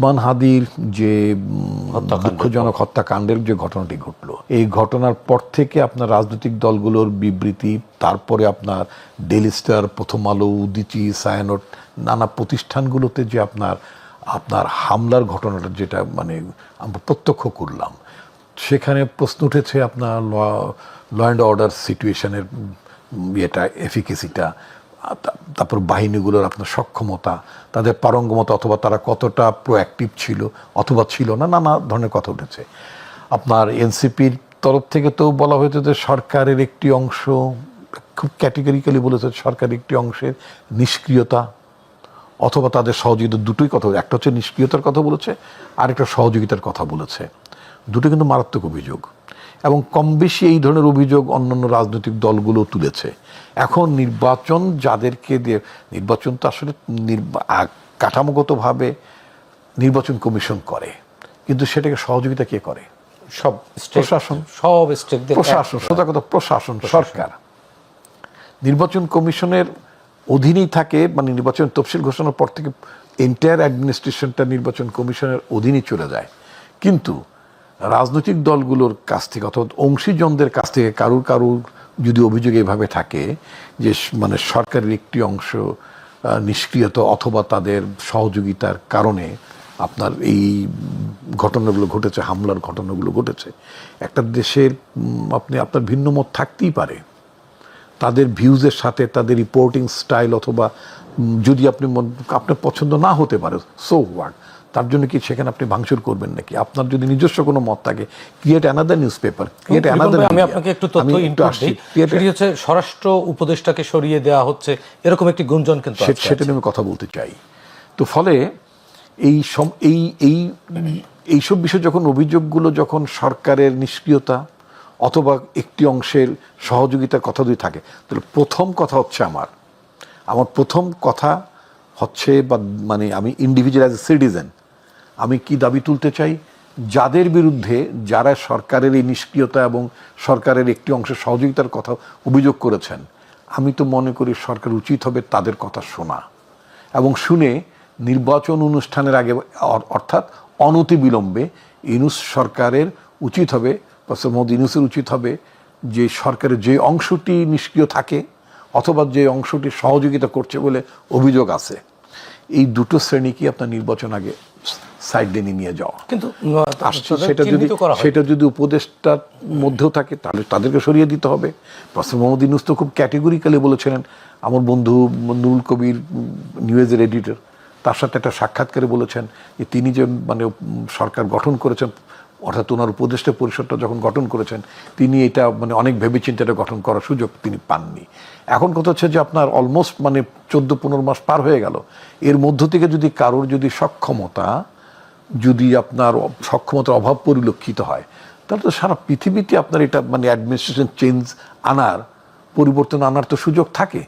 ওসমান হাদির যে দুঃখজনক হত্যাকাণ্ডের যে ঘটনাটি ঘটলো এই ঘটনার পর থেকে আপনার রাজনৈতিক দলগুলোর বিবৃতি তারপরে আপনার ডেলি স্টার প্রথম আলো উদিচি সায়ানট নানা প্রতিষ্ঠানগুলোতে যে আপনার আপনার হামলার ঘটনাটা যেটা মানে আমরা প্রত্যক্ষ করলাম সেখানে প্রশ্ন উঠেছে আপনার ল ল অ্যান্ড অর্ডার সিচুয়েশনের ইয়েটা এফিকেসিটা তারপর বাহিনীগুলোর আপনার সক্ষমতা, তাদের পারঙ্গমতা, অথবা তারা কতটা প্রোঅ্যাক্টিভ ছিল, অথবা ছিল না, নানা ধরনের কথা উঠেছে। আপনার এনসিপির তরফ থেকে তো বলা হয়েছে যে সরকারের একটি অংশ, খুব ক্যাটেগরিক্যালি বলেছে সরকারের একটি অংশের নিষ্ক্রিয়তা, অথবা তাদের সহযোগিতা দুটোই কথা একটা হচ্ছে নিষ্ক্রিয়তার কথা বলেছে, আরেকটা সহযোগিতার কথা বলেছে। দুটো কিন্তু মারাত্মক অভিযোগ। এবং কম বেশি এই ধরনের অভিযোগ অন্যান্য রাজনৈতিক দলগুলো তুলেছে। এখন নির্বাচন যাদেরকে দিয়ে নির্বাচন তো আসলে কাঠামোগতভাবে নির্বাচন কমিশন করে। কিন্তু সেটাকে সহযোগিতা কে করে? সব প্রশাসন। সব স্টেকদের প্রশাসন সোজা কথা প্রশাসন সরকার। নির্বাচন কমিশনের অধীনেই থাকে মানে নির্বাচন তফসিল ঘোষণার পর থেকে এন্টায়ার অ্যাডমিনিস্ট্রেশনটা নির্বাচন কমিশনের অধীনেই চলে যায়। কিন্তু রাজনৈতিক দলগুলোর কাছ থেকে অথবা অংশীজনদের কাছ থেকে কারুর কারুর যদি অভিযোগ এভাবে থাকে যে মানে সরকারের একটি অংশ নিষ্ক্রিয়তা অথবা তাদের সহযোগিতার কারণে আপনার এই ঘটনাগুলো ঘটেছে, হামলার ঘটনাগুলো ঘটেছে, একটা দেশের আপনি, আপনার ভিন্ন মত থাকতেই পারে। তাদের ভিউজের সাথে, তাদের রিপোর্টিং স্টাইল অথবা যদি আপনি আপনার পছন্দ না হতে পারে সো হোয়াট তার জন্য কি সেখানে আপনি ভাঙচুর করবেন নাকি? আপনার যদি নিজস্ব কোনো মত থাকে create another newspaper create another আমি আপনাকে একটু তথ্য ইনপুট দিই। সেটি হচ্ছে স্বরাষ্ট্র উপদেষ্টাকে সরিয়ে দেওয়া হচ্ছে এরকম একটি গুঞ্জন কিন্তু সেটা নিয়ে আমি কথা বলতে চাই। তো ফলে এই এই এই এইসব বিষয় যখন অভিযোগগুলো যখন সরকারের নিষ্ক্রিয়তা অথবা একটি অংশের সহযোগিতার কথা যদি থাকে তাহলে প্রথম কথা হচ্ছে আমার আমার প্রথম কথা হচ্ছে বা মানে আমি ইন্ডিভিজুয়াল অ্যাজ এ সিটিজেন আমি কি দাবি তুলতে চাই? যাদের বিরুদ্ধে যারা সরকারের এই নিষ্ক্রিয়তা এবং সরকারের একটি অংশের সহযোগিতার কথা অভিযোগ করেছেন, আমি তো মনে করি সরকার উচিত হবে তাদের কথা শোনা এবং শুনে নির্বাচন অনুষ্ঠানের আগে অর- অর্থাৎ অনতিবিলম্বে ইনুস সরকারের উচিত হবে, প্রফেসর মোহাম্মদ ইনুসের উচিত হবে যে সরকারের যে অংশটি নিষ্ক্রিয় থাকে অথবা যে অংশটি সহযোগিতা করছে বলে অভিযোগ আছে এই দুটো শ্রেণীকে আপনার নির্বাচন আগে সাইড দিয়ে নিয়ে যাওয়া? কিন্তু সেটা যদি সেটা যদি উপদেষ্টার মধ্যেও থাকে তাহলে তাদেরকে সরিয়ে দিতে হবে। প্রফেসর মোহাম্মদ ইউনুস তো খুব ক্যাটেগরিক্যালি বলেছিলেন আমার বন্ধু নুরুল কবির নিউজের এডিটর তার সাথে একটা সাক্ষাৎকারে বলেছেন যে তিনি যে মানে সরকার গঠন করেছেন অর্থাৎ ওনার উপদেষ্টা পরিষদটা যখন গঠন করেছেন, তিনি এটা মানে অনেক ভেবেচিন্তে এটা গঠন করার সুযোগ তিনি পাননি। এখন কথা হচ্ছে যে আপনার অলমোস্ট মানে চোদ্দ পনেরো মাস পার হয়ে গেল। এর মধ্য থেকে যদি কারোর যদি সক্ষমতা, যদি আপনার সক্ষমতার অভাব পরিলক্ষিত হয়, তাহলে তো সারা পৃথিবীতে আপনার এটা মানে অ্যাডমিনিস্ট্রেশন চেঞ্জ আনার, পরিবর্তন আনার তো সুযোগ থাকে।